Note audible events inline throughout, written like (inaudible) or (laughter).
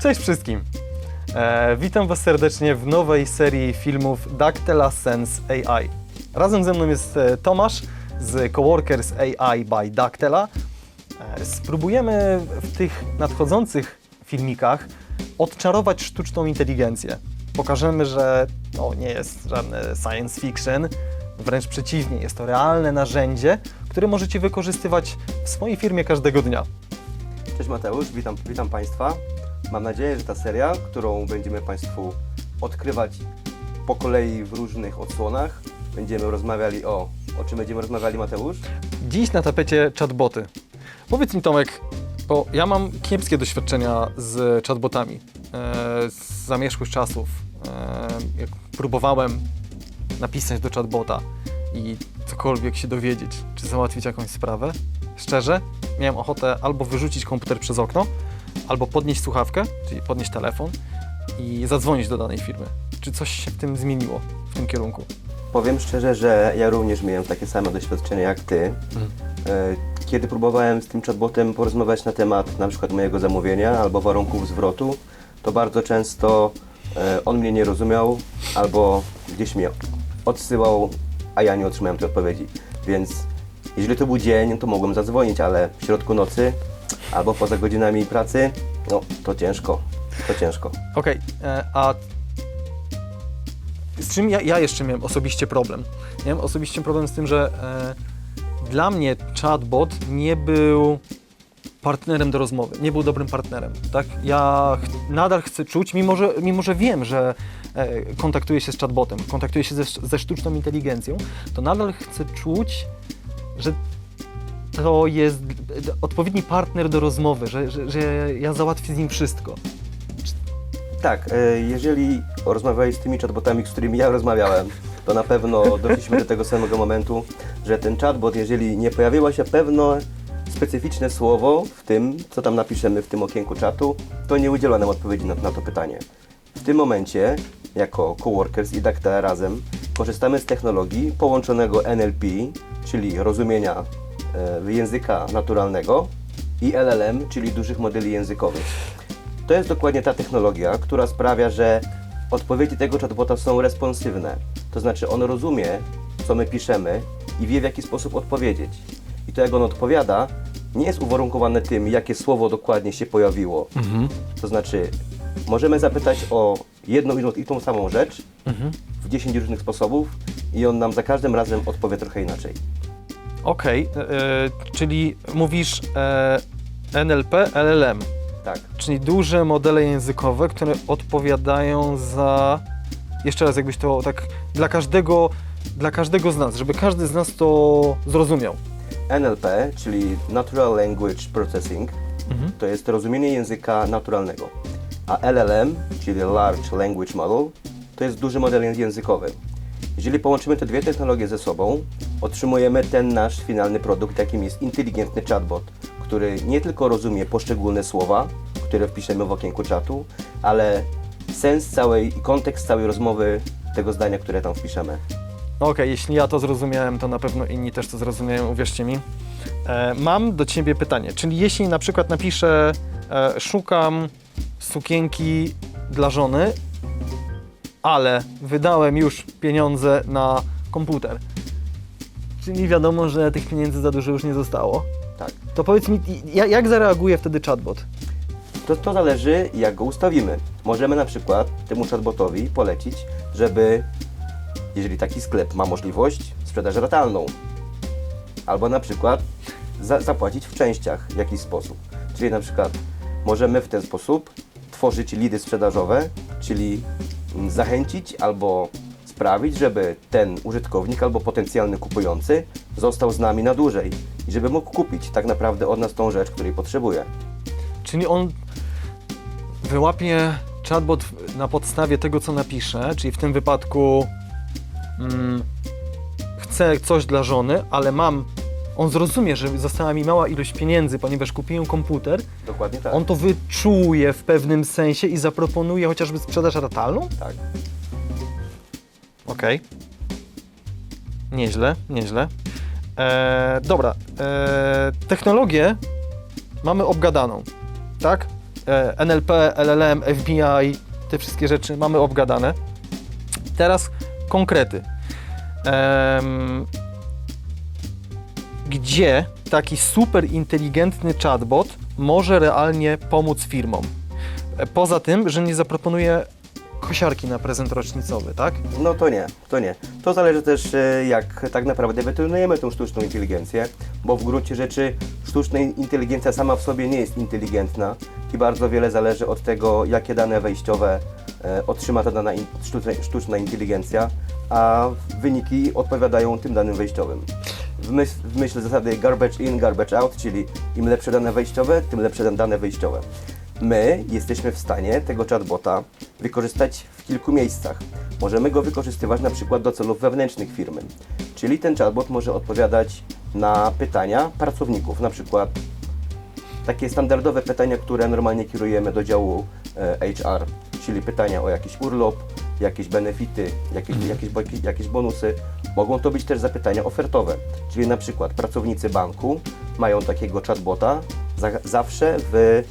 Cześć wszystkim! E, witam Was serdecznie w nowej serii filmów Dactyla Sense AI. Razem ze mną jest e, Tomasz z Coworkers AI by Dactyla. E, spróbujemy w tych nadchodzących filmikach odczarować sztuczną inteligencję. Pokażemy, że to nie jest żadne science fiction, wręcz przeciwnie, jest to realne narzędzie, które możecie wykorzystywać w swojej firmie każdego dnia. Cześć Mateusz, witam, witam Państwa. Mam nadzieję, że ta seria, którą będziemy Państwu odkrywać po kolei w różnych odsłonach, będziemy rozmawiali o... O czym będziemy rozmawiali, Mateusz? Dziś na tapecie chatboty. Powiedz mi Tomek, bo ja mam kiepskie doświadczenia z chatbotami e, z zamierzchłych czasów. E, jak próbowałem napisać do chatbota i cokolwiek się dowiedzieć, czy załatwić jakąś sprawę, szczerze, miałem ochotę albo wyrzucić komputer przez okno, albo podnieść słuchawkę, czyli podnieść telefon i zadzwonić do danej firmy. Czy coś się w tym zmieniło, w tym kierunku? Powiem szczerze, że ja również miałem takie same doświadczenia jak Ty. E, Kiedy próbowałem z tym chatbotem porozmawiać na temat na przykład mojego zamówienia albo warunków zwrotu, to bardzo często e, on mnie nie rozumiał albo gdzieś mnie odsyłał, a ja nie otrzymałem tej odpowiedzi. Więc jeżeli to był dzień, to mogłem zadzwonić, ale w środku nocy albo poza godzinami pracy, no to ciężko, to ciężko. Okej, e, a z czym ja, ja jeszcze miałem osobiście problem? Miałem osobiście problem z tym, że e, dla mnie chatbot nie był partnerem do rozmowy, nie był dobrym partnerem. Tak? Ja ch- nadal chcę czuć, mimo że, mimo że wiem, że e, kontaktuję się z chatbotem, kontaktuję się ze, ze sztuczną inteligencją, to nadal chcę czuć, że to jest odpowiedni partner do rozmowy, że, że, że ja załatwię z nim wszystko. Tak, e, jeżeli rozmawiałeś z tymi chatbotami, z którymi ja rozmawiałem, to na pewno doszliśmy do tego samego momentu, że ten chatbot, jeżeli nie pojawiło się pewne specyficzne słowo w tym, co tam napiszemy w tym okienku czatu, to nie udziela nam odpowiedzi na, na to pytanie. W tym momencie, jako coworkers i Dactyla razem, korzystamy z technologii połączonego NLP, czyli rozumienia e, języka naturalnego i LLM, czyli dużych modeli językowych. To jest dokładnie ta technologia, która sprawia, że odpowiedzi tego chatbota są responsywne. To znaczy on rozumie, co my piszemy i wie w jaki sposób odpowiedzieć. I to jak on odpowiada, nie jest uwarunkowane tym, jakie słowo dokładnie się pojawiło. To znaczy, możemy zapytać o jedną i tą samą rzecz w 10 różnych sposobów i on nam za każdym razem odpowie trochę inaczej. Okej, e, e, czyli mówisz e, NLP, LLM, Tak. czyli duże modele językowe, które odpowiadają za. Jeszcze raz, jakbyś to tak dla każdego, dla każdego z nas, żeby każdy z nas to zrozumiał. NLP, czyli Natural Language Processing, Mhm. to jest rozumienie języka naturalnego. A LLM, czyli Large Language Model, to jest duży model językowy. Jeżeli połączymy te dwie technologie ze sobą, otrzymujemy ten nasz finalny produkt, jakim jest inteligentny chatbot, który nie tylko rozumie poszczególne słowa, które wpiszemy w okienku czatu, ale sens całej i kontekst całej rozmowy tego zdania, które tam wpiszemy. Okej, jeśli ja to zrozumiałem, to na pewno inni też to zrozumieją, uwierzcie mi. E, mam do Ciebie pytanie, czyli jeśli na przykład napiszę, e, szukam sukienki dla żony, ale wydałem już pieniądze na komputer, czyli wiadomo, że tych pieniędzy za dużo już nie zostało, Tak. to powiedz mi, ja- jak zareaguje wtedy chatbot? To, to zależy, jak go ustawimy. Możemy na przykład temu chatbotowi polecić, żeby, jeżeli taki sklep ma możliwość, sprzedaż ratalną. Albo na przykład za, zapłacić w częściach w jakiś sposób. Czyli na przykład możemy w ten sposób tworzyć lidy sprzedażowe, czyli zachęcić albo sprawić, żeby ten użytkownik albo potencjalny kupujący został z nami na dłużej i żeby mógł kupić tak naprawdę od nas tą rzecz, której potrzebuje. Czyli on wyłapie chatbot na podstawie tego, co napisze, czyli w tym wypadku mm, chcę coś dla żony, ale mam. On zrozumie, że została mi mała ilość pieniędzy, ponieważ kupiłem komputer. Dokładnie tak. On to wyczuje w pewnym sensie i zaproponuje chociażby sprzedaż ratalną? Tak. Okej. Nieźle, nieźle. E, dobra, e, technologię mamy obgadaną, tak? e, NLP, LLM, FBI, te wszystkie rzeczy mamy obgadane. Teraz konkrety. Em, gdzie taki super inteligentny chatbot może realnie pomóc firmom? Poza tym, że nie zaproponuje kosiarki na prezent rocznicowy, tak? No to nie, to nie. To zależy też e, jak tak naprawdę wytrenujemy tą sztuczną inteligencję, bo w gruncie rzeczy sztuczna inteligencja sama w sobie nie jest inteligentna i bardzo wiele zależy od tego, jakie dane wejściowe e, otrzyma ta dana sztuczna inteligencja, a wyniki odpowiadają tym danym wejściowym. W myśl, w myśl zasady garbage in, garbage out, czyli im lepsze dane wejściowe, tym lepsze dane wyjściowe. My jesteśmy w stanie tego chatbota wykorzystać w kilku miejscach. Możemy go wykorzystywać na przykład do celów wewnętrznych firmy. Czyli ten chatbot może odpowiadać na pytania pracowników, na przykład takie standardowe pytania, które normalnie kierujemy do działu e, HR, czyli pytania o jakiś urlop, jakieś benefity, jakieś, jakieś, bo- jakieś bonusy. Mogą to być też zapytania ofertowe, czyli na przykład pracownicy banku mają takiego chatbota za, zawsze w,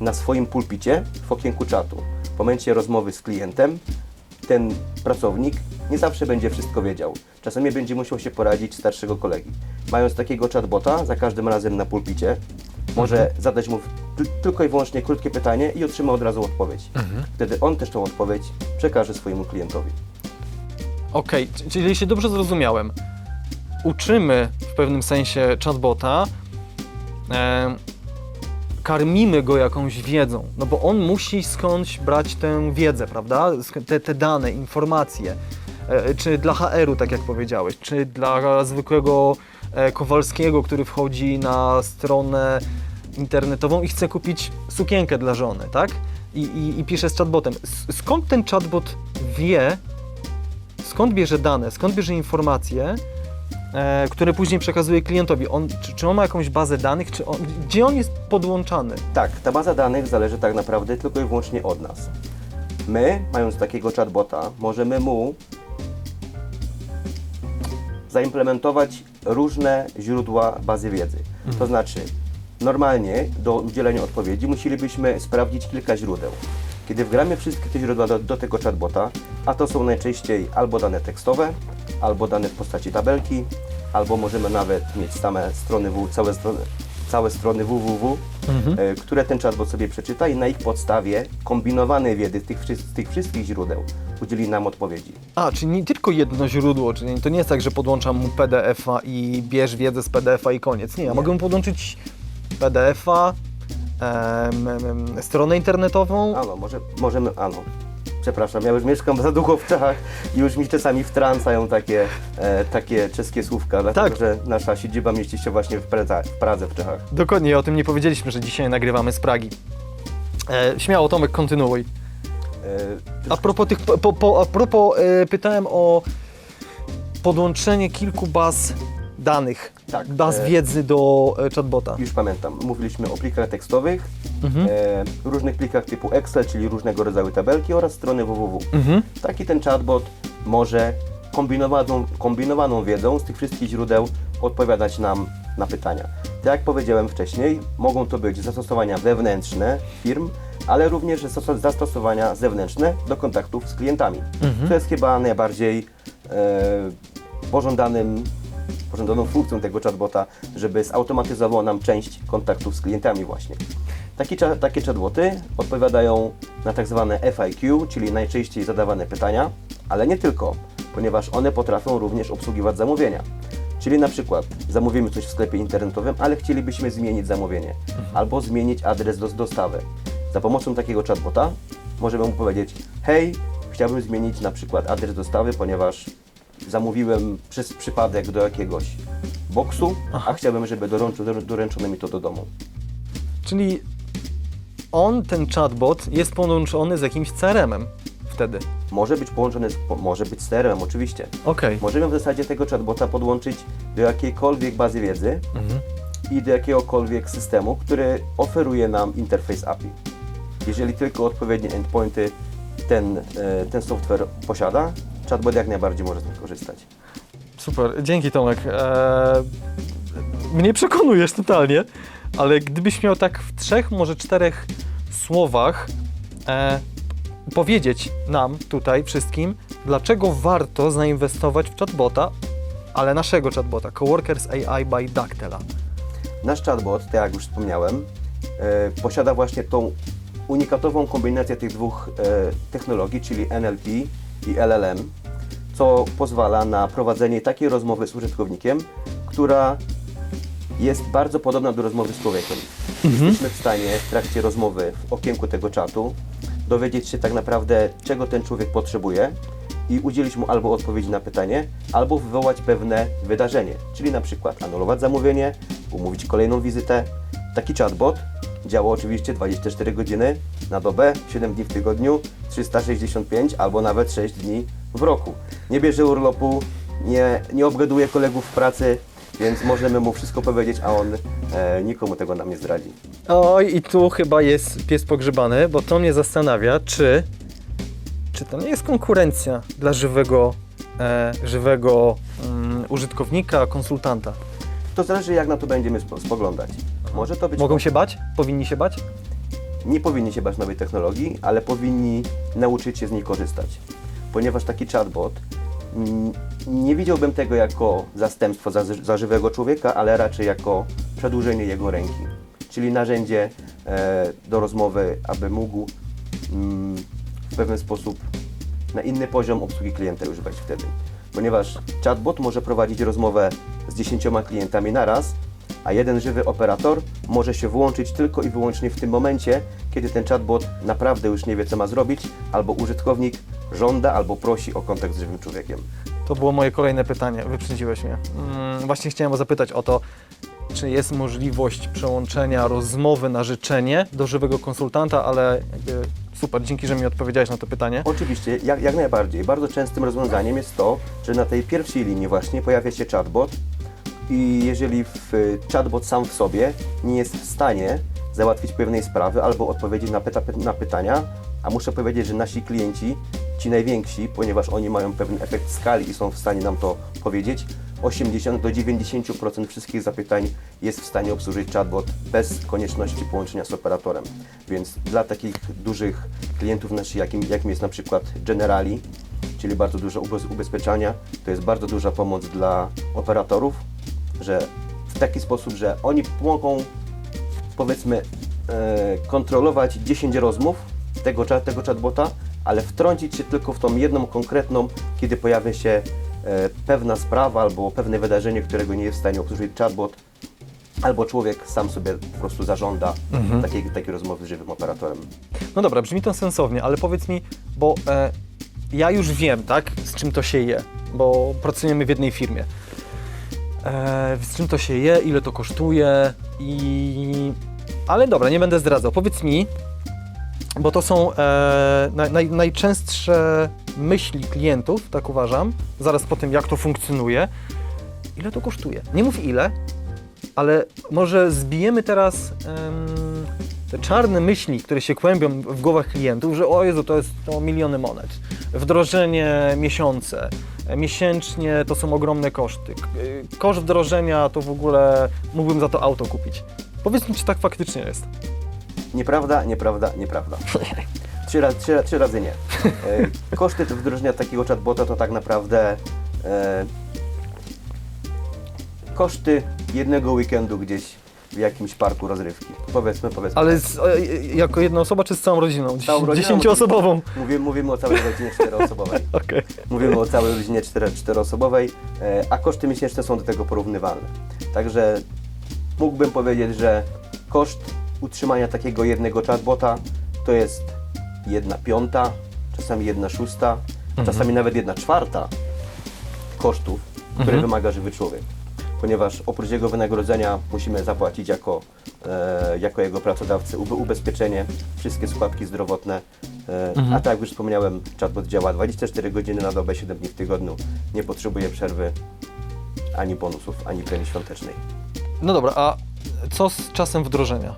na swoim pulpicie w okienku czatu. W momencie rozmowy z klientem ten pracownik nie zawsze będzie wszystko wiedział. Czasami będzie musiał się poradzić starszego kolegi. Mając takiego chatbota za każdym razem na pulpicie, może zadać mu tylko i wyłącznie krótkie pytanie i otrzyma od razu odpowiedź. Wtedy on też tą odpowiedź przekaże swojemu klientowi. Okej, c- czyli jeśli dobrze zrozumiałem, uczymy w pewnym sensie chatbota, e, karmimy go jakąś wiedzą, no bo on musi skądś brać tę wiedzę, prawda? Te, te dane, informacje. E, czy dla HR-u, tak jak powiedziałeś, czy dla zwykłego e, Kowalskiego, który wchodzi na stronę internetową i chce kupić sukienkę dla żony, tak? I, i, i pisze z chatbotem. Skąd ten chatbot wie, skąd bierze dane, skąd bierze informacje, e, które później przekazuje klientowi? On, czy, czy on ma jakąś bazę danych, czy on, gdzie on jest podłączany? Tak, ta baza danych zależy tak naprawdę tylko i wyłącznie od nas. My, mając takiego chatbota, możemy mu zaimplementować różne źródła bazy wiedzy. To znaczy, normalnie do udzielenia odpowiedzi musielibyśmy sprawdzić kilka źródeł. Kiedy wgramy wszystkie te źródła do, do tego chatbota, a to są najczęściej albo dane tekstowe, albo dane w postaci tabelki, albo możemy nawet mieć same strony, w, całe strony, całe strony www, e, które ten chatbot sobie przeczyta i na ich podstawie kombinowanej wiedzy tych, z tych wszystkich źródeł udzieli nam odpowiedzi. A, czyli nie tylko jedno źródło, czyli to nie jest tak, że podłączam mu PDF-a i bierz wiedzę z PDF-a i koniec. Nie, ja Nie. mogę mu podłączyć PDF-a, em, em, stronę internetową. Ano, może, możemy, ano. Przepraszam, ja już mieszkam za długo w Czechach i już mi czasami wtrącają takie, e, takie czeskie słówka, dlatego Tak. że nasza siedziba mieści się właśnie w, Pradze, w Pradze w Czechach. Dokładnie, o tym nie powiedzieliśmy, że dzisiaj nagrywamy z Pragi. E, śmiało, Tomek, kontynuuj. E, A propos tych, po, po, a propos, e, pytałem o podłączenie kilku baz danych, Tak, baz e, wiedzy do e, chatbota. Już pamiętam, mówiliśmy o plikach tekstowych, Mhm. e, różnych plikach typu Excel, czyli różnego rodzaju tabelki oraz strony www. Mhm. Taki ten chatbot może kombinowaną, kombinowaną wiedzą z tych wszystkich źródeł odpowiadać nam na pytania. Tak jak powiedziałem wcześniej, mogą to być zastosowania wewnętrzne firm, ale również zastos- zastosowania zewnętrzne do kontaktów z klientami. To jest chyba najbardziej e, pożądanym, pożądaną funkcją tego chatbota, żeby zautomatyzował nam część kontaktów z klientami właśnie. Takie, takie chatboty odpowiadają na tak zwane FIQ, czyli najczęściej zadawane pytania, ale nie tylko, ponieważ one potrafią również obsługiwać zamówienia. Czyli na przykład zamówimy coś w sklepie internetowym, ale chcielibyśmy zmienić zamówienie albo zmienić adres do dostawy. Za pomocą takiego chatbota możemy mu powiedzieć: Hej, chciałbym zmienić na przykład adres dostawy, ponieważ zamówiłem przez przypadek do jakiegoś boksu, a chciałbym, żeby doręczo, doręczono mi to do domu. Czyli on, ten chatbot, jest połączony z jakimś CRM-em wtedy. Może być połączony z, po- może być z CRM oczywiście. Okej. Możemy w zasadzie tego chatbota podłączyć do jakiejkolwiek bazy wiedzy Mhm. i do jakiegokolwiek systemu, który oferuje nam interfejs API. Jeżeli tylko odpowiednie endpointy ten, e, ten software posiada, chatbot jak najbardziej może z nich korzystać. Super, dzięki Tomek. Eee, mnie przekonujesz totalnie, ale gdybyś miał tak w trzech, może czterech słowach e, powiedzieć nam tutaj wszystkim, dlaczego warto zainwestować w chatbota, ale naszego chatbota, Coworkers AI by Dactela. Nasz chatbot, tak jak już wspomniałem, e, posiada właśnie tą unikatową kombinację tych dwóch e, technologii, czyli NLP i LLM, co pozwala na prowadzenie takiej rozmowy z użytkownikiem, która jest bardzo podobna do rozmowy z człowiekiem. Jesteśmy w stanie w trakcie rozmowy w okienku tego czatu dowiedzieć się tak naprawdę, czego ten człowiek potrzebuje i udzielić mu albo odpowiedzi na pytanie, albo wywołać pewne wydarzenie, czyli na przykład anulować zamówienie, umówić kolejną wizytę. Taki chatbot działa oczywiście 24 godziny na dobę, 7 dni w tygodniu, 365 albo nawet 6 dni w roku. Nie bierze urlopu, nie, nie obgaduje kolegów w pracy, więc możemy mu wszystko powiedzieć, a on e, nikomu tego nam nie zdradzi. Oj, i tu chyba jest pies pogrzebany, bo to mnie zastanawia, czy, czy to nie jest konkurencja dla żywego, e, żywego mm, użytkownika, konsultanta. To zależy jak na to będziemy spo- spoglądać. Może to być... Mogą się bać? Powinni się bać? Nie powinni się bać nowej technologii, ale powinni nauczyć się z niej korzystać. Ponieważ taki chatbot, mm, nie widziałbym tego jako zastępstwo za, za żywego człowieka, ale raczej jako przedłużenie jego ręki. Czyli narzędzie e, do rozmowy, aby mógł mm, w pewien sposób na inny poziom obsługi klienta wejść wtedy. Ponieważ chatbot może prowadzić rozmowę z dziesięcioma klientami naraz, a jeden żywy operator może się włączyć tylko i wyłącznie w tym momencie, kiedy ten chatbot naprawdę już nie wie, co ma zrobić, albo użytkownik żąda albo prosi o kontakt z żywym człowiekiem. To było moje kolejne pytanie, wyprzedziłeś mnie. Mm, właśnie chciałem zapytać o to, czy jest możliwość przełączenia rozmowy na życzenie do żywego konsultanta, ale jakby super, dzięki, że mi odpowiedziałeś na to pytanie. Oczywiście, jak, jak najbardziej. Bardzo częstym rozwiązaniem jest to, że na tej pierwszej linii właśnie pojawia się chatbot i jeżeli w, chatbot sam w sobie nie jest w stanie załatwić pewnej sprawy albo odpowiedzieć na, pyta, na pytania, a muszę powiedzieć, że nasi klienci, ci najwięksi, ponieważ oni mają pewien efekt skali i są w stanie nam to powiedzieć, 80 do 90% wszystkich zapytań jest w stanie obsłużyć chatbot bez konieczności połączenia z operatorem. Więc dla takich dużych klientów jakim, jakim jest na przykład Generali, czyli bardzo duże ubez- ubezpieczenia, to jest bardzo duża pomoc dla operatorów, że w taki sposób, że oni mogą powiedzmy e, kontrolować 10 rozmów tego, tego chatbota, ale wtrącić się tylko w tą jedną konkretną, kiedy pojawia się e, pewna sprawa albo pewne wydarzenie, którego nie jest w stanie obsłużyć chatbot, albo człowiek sam sobie po prostu zażąda takiej, takiej rozmowy z żywym operatorem. No dobra, brzmi to sensownie, ale powiedz mi, bo e, ja już wiem, tak, z czym to się je, bo pracujemy w jednej firmie. E, z czym to się je, ile to kosztuje i... Ale dobra, nie będę zdradzał. Powiedz mi, bo to są e, naj, naj, najczęstsze myśli klientów, tak uważam, zaraz po tym, jak to funkcjonuje. Ile to kosztuje? Nie mów ile, ale może zbijemy teraz em, te czarne myśli, które się kłębią w głowach klientów, że o Jezu, to jest to miliony monet. Wdrożenie miesiące, miesięcznie to są ogromne koszty. Koszt wdrożenia to w ogóle mógłbym za to auto kupić. Powiedz mi, czy tak faktycznie jest. Nieprawda, nieprawda, nieprawda. (laughs) Trzy, raz, trzy, trzy razy nie. E, koszty wdrożenia takiego chatbota to tak naprawdę e, koszty jednego weekendu gdzieś w jakimś parku rozrywki. Powiedzmy, powiedzmy. Ale z, e, jako jedna osoba, czy z całą rodziną? Całą rodziną, Dziesięcioosobową. Mówimy, mówimy o całej rodzinie czteroosobowej. (laughs) Okej. Mówimy o całej rodzinie cztery, czteroosobowej, e, a koszty miesięczne są do tego porównywalne. Także mógłbym powiedzieć, że koszt utrzymania takiego jednego chatbota to jest jedna piąta, czasami jedna szósta, czasami nawet jedna czwarta kosztów, które wymaga żywy człowiek. Ponieważ oprócz jego wynagrodzenia musimy zapłacić jako, e, jako jego pracodawcy ube- ubezpieczenie, wszystkie składki zdrowotne. E, A tak jak już wspomniałem, chatbot działa 24 godziny na dobę, 7 dni w tygodniu. Nie potrzebuje przerwy ani bonusów, ani premii świątecznej. No dobra, a co z czasem wdrożenia?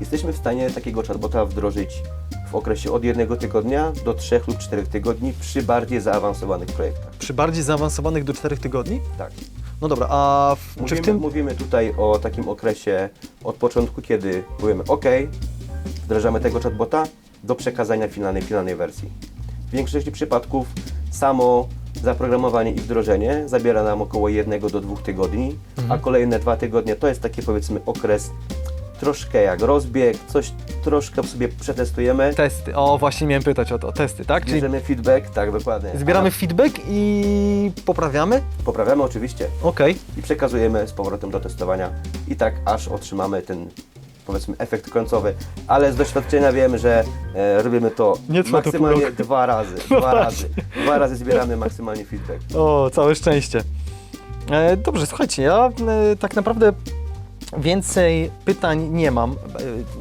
Jesteśmy w stanie takiego chatbota wdrożyć w okresie od jednego tygodnia do trzech lub czterech tygodni przy bardziej zaawansowanych projektach. Przy bardziej zaawansowanych do 4 tygodni? Tak. No dobra, a w, czy Mówimy, w tym... mówimy tutaj o takim okresie od początku, kiedy powiemy OK, wdrażamy tego chatbota do przekazania finalnej, finalnej wersji. W większości przypadków samo zaprogramowanie i wdrożenie zabiera nam około jednego do dwóch tygodni, a kolejne dwa tygodnie to jest taki powiedzmy okres troszkę jak rozbieg, coś troszkę sobie przetestujemy, Testy. O, właśnie miałem pytać o to. Testy, tak? Czyli bierzemy feedback, tak dokładnie. zbieramy feedback i poprawiamy? A poprawiamy oczywiście Okej. i przekazujemy z powrotem do testowania i tak aż otrzymamy ten powiedzmy efekt końcowy, ale z doświadczenia wiem, że e, robimy to Nie trwa to pół maksymalnie roku. dwa razy, No dwa razy, dwa razy zbieramy maksymalnie feedback. O, całe szczęście. E, dobrze, słuchajcie, ja e, tak naprawdę więcej pytań nie mam. E,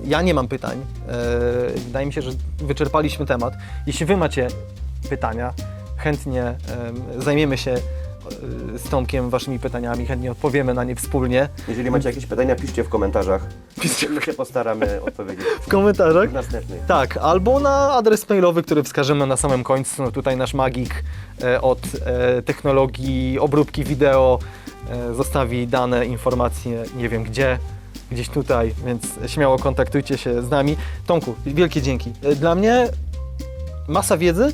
ja nie mam pytań. E, wydaje mi się, że wyczerpaliśmy temat. Jeśli Wy macie pytania, chętnie em, zajmiemy się e, z Tomkiem Waszymi pytaniami, chętnie odpowiemy na nie wspólnie. Jeżeli macie jakieś pytania, piszcie w komentarzach. My się postaramy odpowiedzieć (laughs) W komentarzach. w następnych. Tak, albo na adres mailowy, który wskażemy na samym końcu. No tutaj nasz magik od technologii obróbki wideo zostawi dane, informacje, nie wiem gdzie, gdzieś tutaj, więc śmiało kontaktujcie się z nami. Tomku, wielkie dzięki. E, Dla mnie masa wiedzy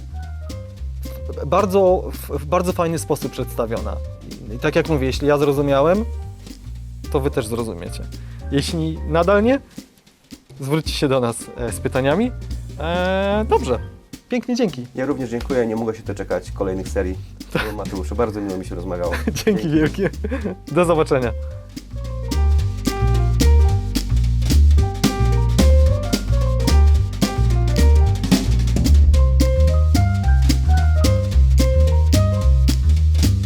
bardzo, w, bardzo fajny sposób przedstawiona. I, tak jak mówię, jeśli ja zrozumiałem, to wy też zrozumiecie. Jeśli nadal nie, zwróćcie się do nas e, z pytaniami. E, dobrze, pięknie dzięki. Ja również dziękuję, nie mogę się doczekać kolejnych serii. Mateuszu, bardzo miło mi się rozmawiało. (laughs) Dzięki wielkie. Do zobaczenia.